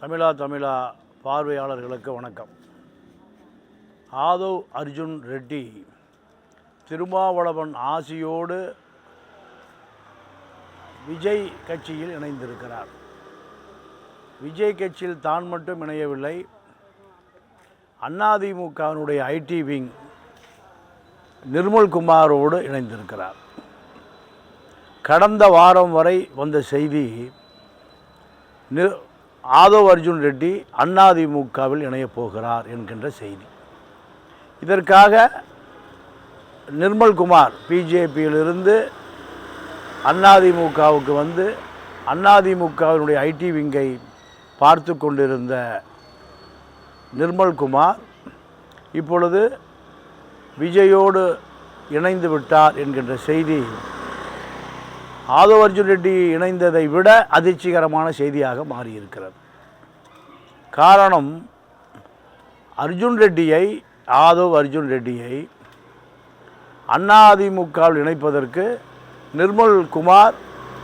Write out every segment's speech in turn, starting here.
தமிழா தமிழா பார்வையாளர்களுக்கு வணக்கம். ஆதவ் அர்ஜுன் ரெட்டி திருமாவளவன் ஆசியோடு விஜய் கட்சியில் இணைந்திருக்கிறார். விஜய் கட்சியில் தான் மட்டும் இணையவில்லை அதிமுகவினுடைய ஐடி விங் நிர்மல்குமாரோடு இணைந்திருக்கிறார். கடந்த வாரம் வரை வந்த செய்தி நி ஆதவ் அர்ஜுன் ரெட்டி அதிமுகவில் இணையப் போகிறார் என்கின்ற செய்தி. இதற்காக நிர்மல்குமார் பிஜேபியிலிருந்து அதிமுகவுக்கு வந்து அதிமுகவினுடைய ஐடி விங்கை பார்த்து கொண்டிருந்த நிர்மல்குமார் இப்பொழுது விஜயோடு இணைந்து விட்டார் என்கின்ற செய்தி ஆதவ அர்ஜுன் ரெட்டி இணைந்ததை விட அதிர்ச்சிகரமான செய்தியாக மாறியிருக்கிறது. காரணம் அர்ஜுன் ரெட்டியை ஆதவ் அர்ஜுன் ரெட்டியை அதிமுகவில் இணைப்பதற்கு நிர்மல் குமார்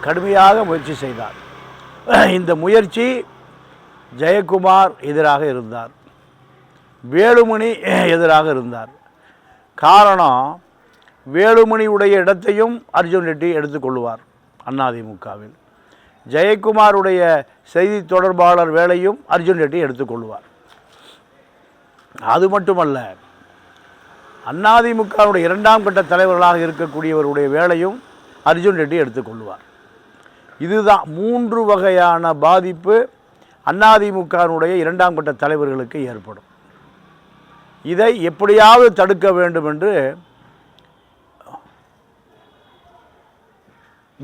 கடுமையாக முயற்சி செய்தார். இந்த முயற்சி ஜெயக்குமார் எதிராக இருந்தார். வேலுமணி எதிராக இருந்தார். காரணம் வேலுமணியுடைய இடத்தையும் அர்ஜுன் ரெட்டி எடுத்துக்கொள்வார் அதிமுகவில் ஜெயக்குமாருடைய செய்தி தொடர்பாளர் வேலையும் அர்ஜுன் ரெட்டி எடுத்துக்கொள்வார். அது மட்டுமல்ல அதிமுகவுடைய இரண்டாம் கட்ட தலைவர்களாக இருக்கக்கூடியவருடைய வேலையும் அர்ஜுன் ரெட்டி எடுத்துக்கொள்வார். இதுதான் மூன்று வகையான பாதிப்பு அதிமுகவினுடைய இரண்டாம் கட்ட தலைவர்களுக்கு ஏற்படும். இதை எப்படியாவது தடுக்க வேண்டும் என்று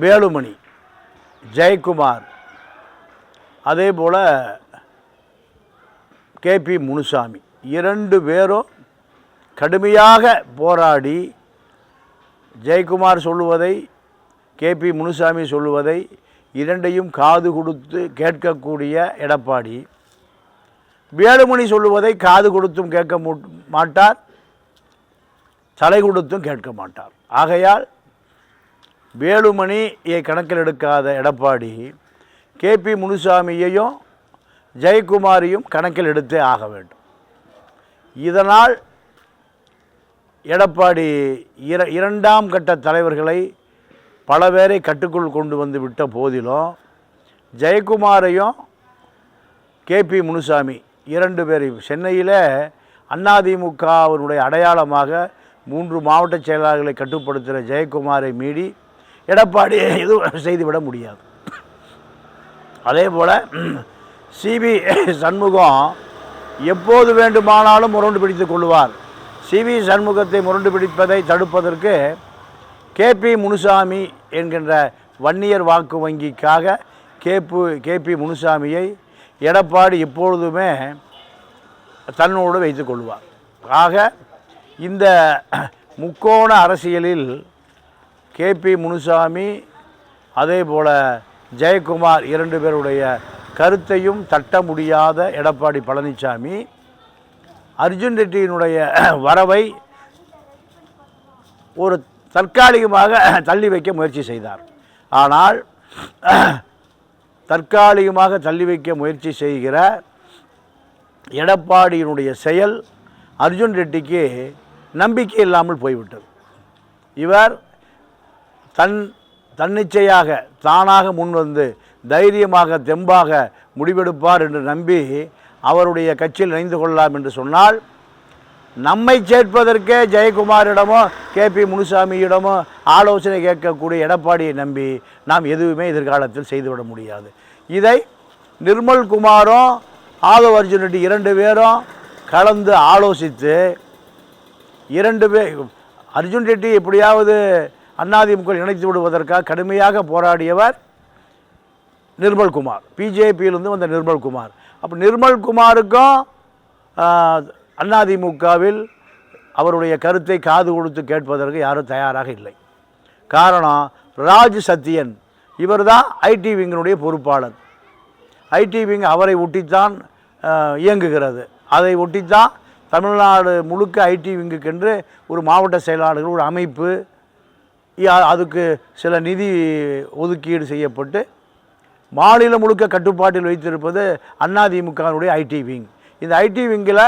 வேலுமணி ஜெயக்குமார். அதே போல் கேபி முனுசாமி. இரண்டு பேரும் கடுமையாக போராடி ஜெயக்குமார் சொல்லுவதை கேபி முனுசாமி சொல்லுவதை இரண்டையும் காது கொடுத்து கேட்கக்கூடிய எடப்பாடி. வேலுமணி சொல்லுவதை காது கொடுத்தும் கேட்க மாட்டார் தலை கொடுத்தும் கேட்க மாட்டார். ஆகையால் வேலுமணியை கணக்கில் எடுக்காத எடப்பாடி கேபி முனுசாமியையும் ஜெயக்குமாரையும் கணக்கில் எடுத்தே ஆக வேண்டும். இதனால் எடப்பாடி இர இரண்டாம் கட்ட தலைவர்களை பல பேரை கட்டுக்குள் கொண்டு வந்து விட்ட போதிலும் ஜெயக்குமாரையும் கேபி முனுசாமி இரண்டு பேரையும் சென்னையில் அதிமுகவினுடைய அடையாளமாக மூன்று மாவட்ட செயலாளர்களை கட்டுப்படுத்துகிற ஜெயக்குமாரை மீறி எடப்பாடி எதுவும் செய்துவிட முடியாது. அதே போல் சிபி சண்முகம் எப்போது வேண்டுமானாலும் முரண்டு பிடித்து கொள்வார். சிவி சண்முகத்தை முரண்டு பிடிப்பதை தடுப்பதற்கு கேபி முனுசாமி என்கின்ற வன்னியர் வாக்கு வங்கிக்காக கேபு கேபி முனுசாமியை எடப்பாடி எப்பொழுதுமே தன்னோடு வைத்து கொள்வார். ஆக இந்த முக்கோண அரசியலில் கேபி முனுசாமி அதே போல் ஜெயக்குமார் இரண்டு பேருடைய கருத்தையும் தட்ட முடியாத எடப்பாடி பழனிசாமி அர்ஜுன் ரெட்டியினுடைய வரவை ஒரு தற்காலிகமாக தள்ளி வைக்க முயற்சி செய்தார். ஆனால் தற்காலிகமாக தள்ளி வைக்க முயற்சி செய்கிற எடப்பாடியினுடைய செயல் அர்ஜுன் ரெட்டிக்கு நம்பிக்கை இல்லாமல் போய்விட்டது. இவர் தன் தன்னிச்சையாக தானாக முன்வந்து தைரியமாக தெம்பாக முடிவெடுப்பார் என்று நம்பி அவருடைய கட்சியில் இணைந்து கொள்ளலாம் என்று சொன்னால் நம்மை சேர்ப்பதற்கே ஜெயக்குமாரிடமோ கேபி முனுசாமியிடமோ ஆலோசனை கேட்கக்கூடிய எடப்பாடியை நம்பி நாம் எதுவுமே எதிர்காலத்தில் செய்துவிட முடியாது. இதை நிர்மல் குமாரும் ஆதவ் அர்ஜுன் ரெட்டி இரண்டு பேரும் கலந்து ஆலோசித்து இரண்டு பேர் அர்ஜுன் ரெட்டி எப்படியாவது அதிமுக இணைத்து விடுவதற்காக கடுமையாக போராடியவர் நிர்மல்குமார் பிஜேபியிலிருந்து வந்த நிர்மல்குமார் அப்போ நிர்மல்குமாருக்கும் அதிமுகவில் அவருடைய கருத்தை காது கொடுத்து கேட்பதற்கு யாரும் தயாராக இல்லை. காரணம் ராஜ் சத்யன் இவர் தான் ஐடி விங்கினுடைய பொறுப்பாளர். ஐடி விங் அவரை ஒட்டித்தான் இயங்குகிறது. அதை ஒட்டித்தான் தமிழ்நாடு முழுக்க ஐடி விங்குக்கென்று ஒரு மாவட்ட செயலாளர்கள் ஒரு அமைப்பு அதுக்கு சில நிதி ஒதுக்கீடு செய்யப்பட்டு மாநிலம் முழுக்க கட்டுப்பாட்டில் வைத்திருப்பது அதிமுகவினுடைய ஐடி விங் இந்த ஐடி விங்கில்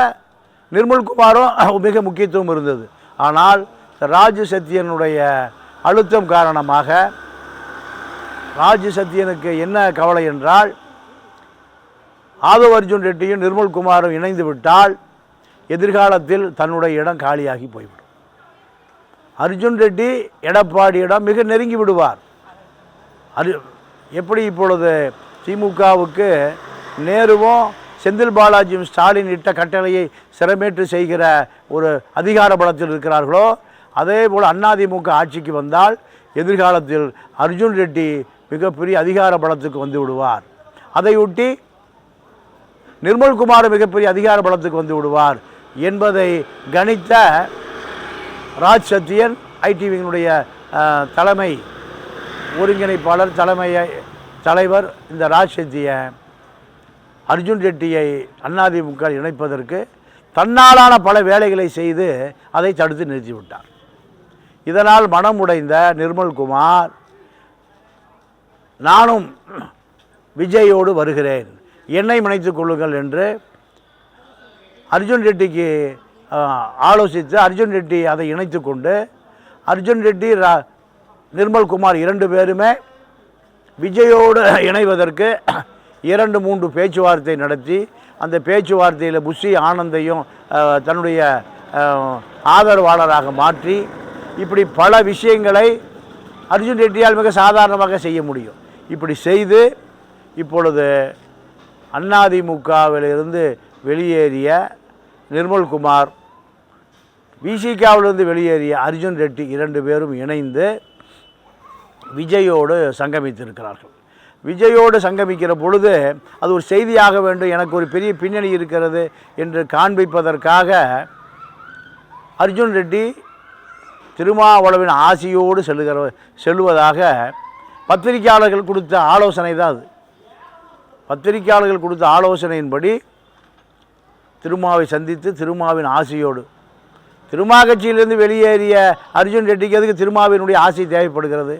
நிர்மல்குமாரும் மிக முக்கியத்துவம் இருந்தது. ஆனால் ராஜு சத்தியனுடைய அழுத்தம் காரணமாக ராஜு சத்தியனுக்கு என்ன கவலை என்றால் ஆதவ அர்ஜுன் ரெட்டியும் நிர்மல்குமாரும் இணைந்து விட்டால் எதிர்காலத்தில் தன்னுடைய இடம் காலியாகி போய்விடும். அர்ஜுன் ரெட்டி எடப்பாடியிடம் மிக நெருங்கி விடுவார். அது எப்படி இப்பொழுது திமுகவுக்கு நேருவும் செந்தில் பாலாஜியும் ஸ்டாலின் இட்ட கட்டளையை சிறமேற்று செய்கிற ஒரு அதிகார பலத்தில் இருக்கிறார்களோ அதே போல் அதிமுக ஆட்சிக்கு வந்தால் எதிர்காலத்தில் அர்ஜுன் ரெட்டி மிகப்பெரிய அதிகார பலத்துக்கு வந்து விடுவார். அதையொட்டி நிர்மல்குமார் மிகப்பெரிய அதிகார பலத்துக்கு வந்து விடுவார் என்பதை கணித்த ராஜ் சத்யன் ஐடிவியினுடைய தலைமை ஒருங்கிணைப்பாளர் தலைமை தலைவர் இந்த ராஜ் சத்யன் அர்ஜுன் ரெட்டியை அதிமுக இணைப்பதற்கு தன்னாலான பல வேலைகளை செய்து அதை தடுத்து நிறுத்திவிட்டார். இதனால் மனம் உடைந்த நிர்மல்குமார் நானும் விஜயோடு வருகிறேன். என்னை இணைத்துக் கொள்ளுங்கள் என்று அர்ஜுன் ரெட்டிக்கு ஆலோசித்து அர்ஜுன் ரெட்டி அதை இணைத்து கொண்டு அர்ஜுன் ரெட்டி ரா நிர்மல்குமார் இரண்டு பேருமே விஜயோடு இணைவதற்கு இரண்டு மூன்று பேச்சுவார்த்தை நடத்தி அந்த பேச்சுவார்த்தையில் புஷி ஆனந்தையும் தன்னுடைய ஆதரவாளராக மாற்றி இப்படி பல விஷயங்களை அர்ஜுன் ரெட்டியால் மிக சாதாரணமாக செய்ய முடியும். இப்படி செய்து இப்பொழுது அதிமுகவிலிருந்து வெளியேறிய நிர்மல்குமார் விசிகாவிலிருந்து வெளியேறிய அர்ஜுன் ரெட்டி இரண்டு பேரும் இணைந்து விஜயோடு சங்கமித்திருக்கிறார்கள். விஜயோடு சங்கமிக்கிற பொழுது அது ஒரு செய்தியாக வேண்டும் எனக்கு ஒரு பெரிய பின்னணி இருக்கிறது என்று காண்பிப்பதற்காக அர்ஜுன் ரெட்டி திருமாவளவின் ஆசியோடு செல்லுகிற செல்வதாக பத்திரிகையாளர்கள் கொடுத்த ஆலோசனை தான் அது. பத்திரிகையாளர்கள் கொடுத்த ஆலோசனையின்படி திருமாவை சந்தித்து திருமாவின் ஆசையோடு திருமா கட்சியிலிருந்து வெளியேறிய அர்ஜுன் ரெட்டிக்கு எதுக்கு திருமாவினுடைய ஆசை தேவைப்படுகிறது.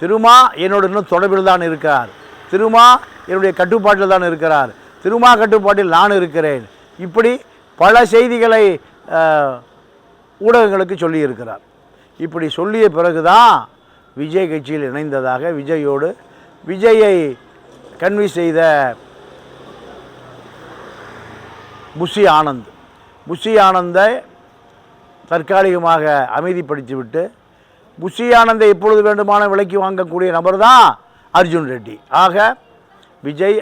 திருமா என்னோட இன்னும் தொடர்பில் தான் இருக்கிறார். திருமா என்னுடைய கட்டுப்பாட்டில் தான் இருக்கிறார். திருமா கட்டுப்பாட்டில் நான் இருக்கிறேன். இப்படி பல செய்திகளை ஊடகங்களுக்கு சொல்லியிருக்கிறார் இப்படி சொல்லிய பிறகுதான் விஜய் கட்சியில் இணைந்ததாக விஜயோடு விஜயை கன்வின்ஸ் செய்த புஷி ஆனந்த். புஷி ஆனந்தை தற்காலிகமாக அமைதிப்படுத்திவிட்டு புஷி ஆனந்தை எப்பொழுது வேண்டுமான விலைக்கு வாங்கக்கூடிய நபர் தான் அர்ஜுன் ரெட்டி. ஆக விஜய்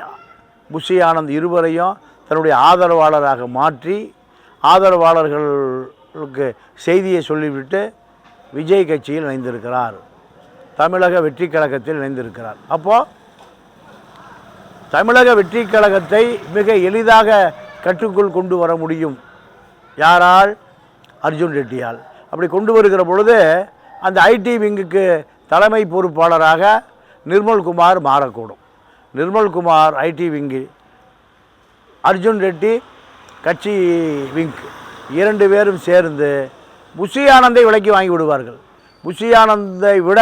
புஷி ஆனந்த் இருவரையும் தன்னுடைய ஆதரவாளராக மாற்றி ஆதரவாளர்களுக்கு செய்தியை சொல்லிவிட்டு விஜய் கட்சியில் இணைந்திருக்கிறார். தமிழக வெற்றி கழகத்தில் இணைந்திருக்கிறார். அப்போது தமிழக வெற்றி கழகத்தை மிக எளிதாக கட்டுக்குள் கொண்டு வர முடியும். யாரால்? அர்ஜுன் ரெட்டியால். அப்படி கொண்டு வருகிற பொழுது அந்த ஐடி விங்குக்கு தலைமை பொறுப்பாளராக நிர்மல்குமார் மாறக்கூடும். நிர்மல்குமார் ஐடி விங்கு அர்ஜுன் ரெட்டி கட்சி விங்க். இரண்டு பேரும் சேர்ந்து புஷியானந்தை விலக்கி விலைக்கு வாங்கி விடுவார்கள். புஷியானந்தை விட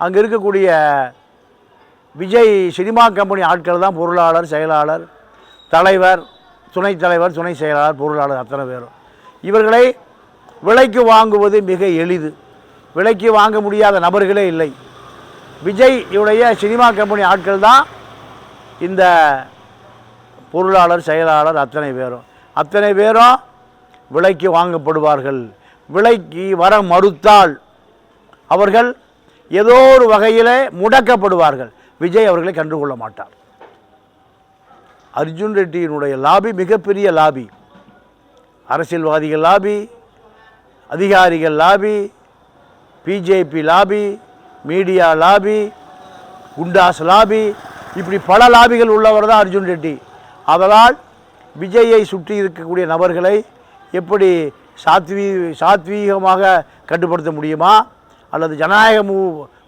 அங்கே இருக்கக்கூடிய விஜய் சினிமா கம்பெனி ஆட்கள் தான் பொருளாளர் செயலாளர் தலைவர் துணைத் தலைவர் துணை செயலாளர் பொருளாளர் அத்தனை பேரும். இவர்களை விலைக்கு வாங்குவது மிக எளிது. விலைக்கு வாங்க முடியாத நபர்களே இல்லை. விஜய் இவருடைய சினிமா கம்பெனி ஆட்கள் தான் இந்த பொருளாளர் செயலாளர் அத்தனை பேரும். அத்தனை பேரும் விலைக்கு வாங்கப்படுவார்கள். விலைக்கு வர மறுத்தால் அவர்கள் ஏதோ ஒரு வகையிலே முடக்கப்படுவார்கள். விஜய் அவர்களை கண்டுகொள்ள மாட்டார். அர்ஜுன் ரெட்டியினுடைய லாபி மிகப்பெரிய லாபி. அரசியல்வாதிகள் லாபி அதிகாரிகள் lobby BJP lobby media lobby goondas lobby இப்படி பல லாபிகள் உள்ளவர் தான் அர்ஜுன் ரெட்டி. அதனால் விஜயை சுற்றி இருக்கக்கூடிய நபர்களை எப்படி சாத்வீ சாத்வீகமாக கட்டுப்படுத்த முடியுமா? அல்லது ஜனநாயக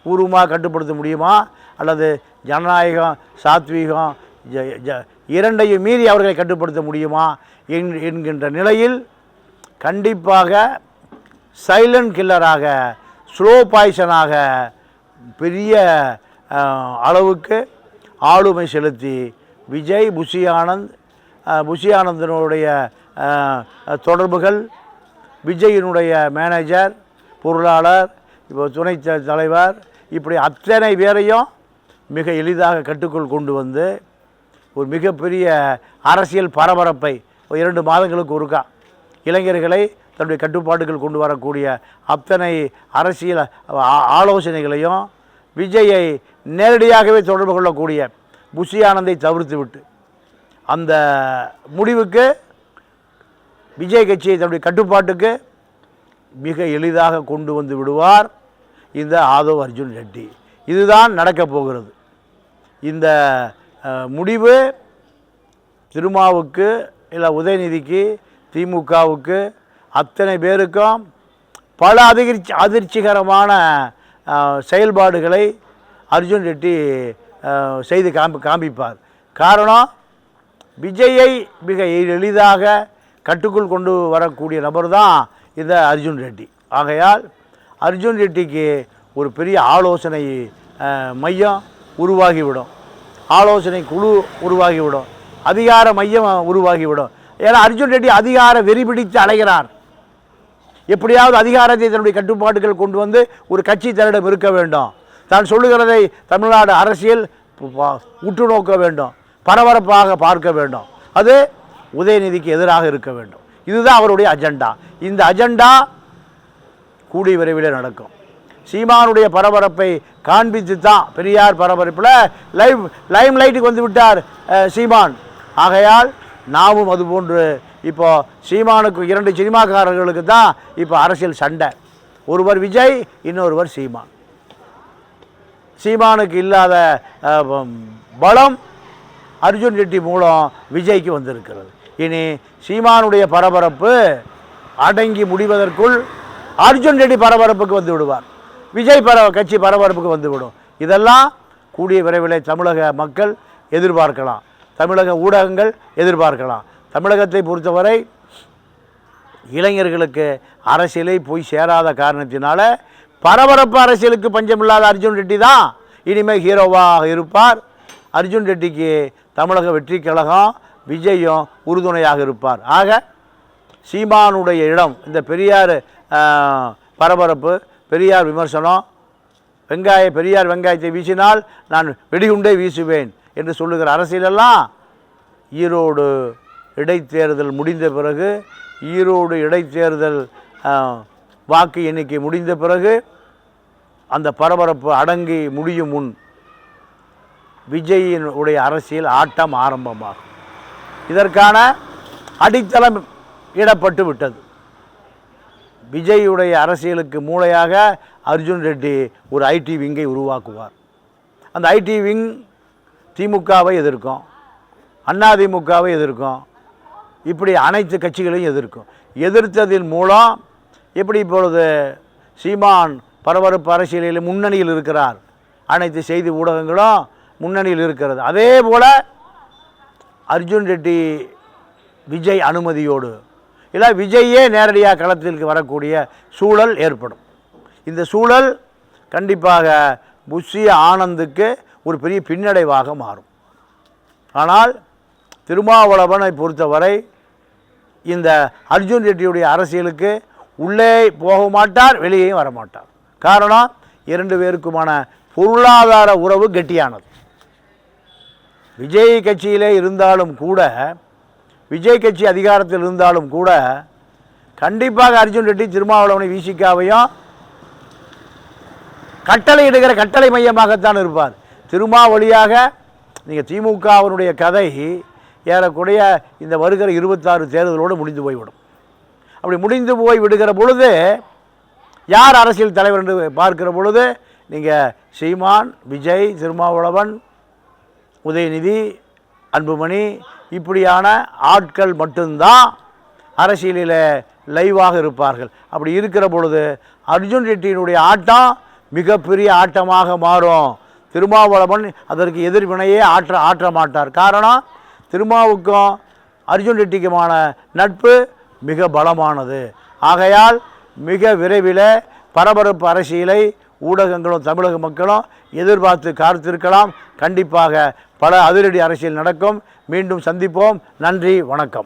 பூர்வமாக கட்டுப்படுத்த முடியுமா? அல்லது ஜனநாயகம் சாத்வீகம் ஜ- ஜ- இரண்டையும் மீறி அவர்களை கட்டுப்படுத்த முடியுமா என்- என்கின்ற நிலையில் கண்டிப்பாக சைலண்ட் கில்லராக ஸ்லோ பாய்சனாக பெரிய அளவுக்கு ஆளுமை செலுத்தி விஜய் புஷி ஆனந்த் புஷி ஆனந்தனுடைய தொடர்புகள் விஜயினுடைய மேனேஜர் பொருளாளர் இப்போ துணை த- தலைவர் இப்படி அத்தனை பேரையும் மிக எளிதாக கட்டுக்குள் கொண்டு வந்து ஒரு மிகப்பெரிய அரசியல் பரபரப்பை ஒரு இரண்டு மாதங்களுக்கு ஒருக்கா இளைஞர்களை தன்னுடைய கட்டுப்பாடுகள் கொண்டு வரக்கூடிய அத்தனை அரசியல் ஆ- ஆலோசனைகளையும் விஜயை நேரடியாகவே தொடர்பு கொள்ளக்கூடிய புஷி ஆனந்தை தவிர்த்து விட்டு அந்த முடிவுக்கு விஜய் கட்சியை தன்னுடைய கட்டுப்பாட்டுக்கு மிக எளிதாக கொண்டு வந்து விடுவார் இந்த ஆதவ் அர்ஜுன் ரெட்டி. இதுதான் நடக்கப் போகிறது. இந்த முடிவு திருமாவுக்கு இல்லை உதயநிதிக்கு திமுகவுக்கு அத்தனை பேருக்கும் பல அதிர்ச்சி அதிர்ச்சிகரமான செயல்பாடுகளை அர்ஜுன் ரெட்டி செய்து காம்பி காண்பிப்பார். காரணம் விஜயை மிக எளிதாக கட்டுக்குள் கொண்டு வரக்கூடிய நபர் தான் இந்த அர்ஜுன் ரெட்டி. ஆகையால் அர்ஜுன் ரெட்டிக்கு ஒரு பெரிய ஆலோசனை மையம் உருவாகிவிடும். ஆலோசனை குழு உருவாகிவிடும். அதிகார மையம் உருவாகிவிடும். ஏன்னா அர்ஜுன் ரெட்டி அதிகார வெறி பிடித்து அலைகிறார். எப்படியாவது அதிகாரத்தை தன்னுடைய கட்டுப்பாட்டுகள் கொண்டு வந்து ஒரு கட்சி தன்னிடம் இருக்க வேண்டும். தான் சொல்லுகிறதை தமிழ்நாடு அரசியல் உற்று நோக்க வேண்டும். பரபரப்பாக பார்க்க வேண்டும். அது உதயநிதிக்கு எதிராக இருக்க வேண்டும். இதுதான் அவருடைய அஜெண்டா. இந்த அஜெண்டா கூடி விரைவில் நடக்கும். சீமானுடைய பரபரப்பை காண்பித்து தான் பெரியார் பரபரப்பில். லைவ் லைம் லைட்டுக்கு வந்து விட்டார் சீமான். ஆகையால் நாமும் அதுபோன்று இப்போ சீமானுக்கு இரண்டு சினிமாக்காரர்களுக்கு தான் இப்போ அரசியல் சண்டை. ஒருவர் விஜய் இன்னொருவர் சீமான். சீமானுக்கு இல்லாத பலம் அர்ஜுன் ரெட்டி மூலம் விஜய்க்கு வந்திருக்கிறது. இனி சீமானுடைய பரபரப்பு அடங்கி முடிவதற்குள் அர்ஜுன் ரெட்டி பரபரப்புக்கு வந்து விடுவார். விஜய் பர கட்சி பரபரப்புக்கு வந்து விடும் இதெல்லாம் கூடிய விரைவில் தமிழக மக்கள் எதிர்பார்க்கலாம். தமிழக ஊடகங்கள் எதிர்பார்க்கலாம். தமிழகத்தை பொறுத்தவரை இளைஞர்களுக்கு அரசியலை போய் சேராத காரணத்தினால பரபரப்பு அரசியலுக்கு பஞ்சமில்லாத அர்ஜுன் ரெட்டி தான் இனிமேல் ஹீரோவாக இருப்பார். அர்ஜுன் ரெட்டிக்கு தமிழக வெற்றி கழகம் விஜயும் உறுதுணையாக இருப்பார். ஆக சீமானுடைய இடம் இந்த பெரியார் பரபரப்பு பெரியார் விமர்சனம். வெங்காய பெரியார் வெங்காயத்தை வீசினால் நான் வெடிகுண்டே வீசுவேன் என்று சொல்லுகிற அரசியலெல்லாம் ஈரோடு இடைத்தேர்தல் முடிந்த பிறகு ஈரோடு இடைத்தேர்தல் வாக்கு எண்ணிக்கை முடிந்த பிறகு அந்த பரபரப்பு அடங்கி முடியும் முன் விஜயின் உடைய அரசியல் ஆட்டம் ஆரம்பமாகும். இதற்கான அடித்தளம் இடப்பட்டு விட்டது. விஜயுடைய அரசியலுக்கு மூளையாக அர்ஜுன் ரெட்டி ஒரு ஐடி விங்கை உருவாக்குவார். அந்த ஐடி விங் திமுகவை எதிர்க்கும் அதிமுகவை எதிர்க்கும் இப்படி அனைத்து கட்சிகளையும் எதிர்க்கும். எதிர்த்ததின் மூலம் எப்படி இப்பொழுது சீமான் பரபரப்பு அரசியலில் முன்னணியில் இருக்கிறார்? அனைத்து செய்தி ஊடகங்களும் முன்னணியில் இருக்கிறது. அதே போல் அர்ஜுன் ரெட்டி விஜய் அனுமதியோடு இல்லை விஜயே நேரடியாக களத்திற்கு வரக்கூடிய சூழல் ஏற்படும். இந்த சூழல் கண்டிப்பாக புஷி ஆனந்துக்கு ஒரு பெரிய பின்னடைவாக மாறும். ஆனால் திருமாவளவனை பொறுத்தவரை இந்த அர்ஜுன் ரெட்டியுடைய அரசியலுக்கு உள்ளே போக மாட்டார் வெளியேயும் வர மாட்டார். காரணம் இரண்டு பேருக்குமான பொருளாதார உறவு கெட்டியானது. விஜய் கட்சியிலே இருந்தாலும் கூட விஜய் கட்சி அதிகாரத்தில் இருந்தாலும் கூட கண்டிப்பாக அர்ஜுன் ரெட்டி திருமாவளவனை விசிகாவையும் கட்டளை இடுகிற கட்டளை மையமாகத்தான் இருப்பார். திருமாவளியாக நீங்கள் திமுகவினுடைய கதை ஏறக்குறைய இந்த வருகிற இருபத்தாறு தேர்தலோடு முடிந்து போய்விடும். அப்படி முடிந்து போய் விடுகிற பொழுது யார் அரசியல் தலைவர் என்று பார்க்கிற பொழுது நீங்கள் சீமான் விஜய் திருமாவளவன் உதயநிதி அன்புமணி இப்படியான ஆட்கள் மட்டும்தான் அரசியலில் லைவாக இருப்பார்கள். அப்படி இருக்கிற பொழுது அர்ஜுன் ரெட்டியினுடைய ஆட்டம் மிகப்பெரிய ஆட்டமாக மாறும். திருமாவளவன் அதற்கு எதிர்வினையே ஆற்ற ஆற்ற மாட்டார். காரணம் திருமாவுக்கும் அர்ஜுன் ரெட்டிக்குமான நட்பு மிக பலமானது. ஆகையால் மிக விரைவில் பரபரப்பு அரசியலை ஊடகங்களும் தமிழக மக்களும் எதிர்பார்த்து காத்திருக்கலாம். கண்டிப்பாக பல அதிரடி அரசியல் நடக்கும். மீண்டும் சந்திப்போம். நன்றி வணக்கம்.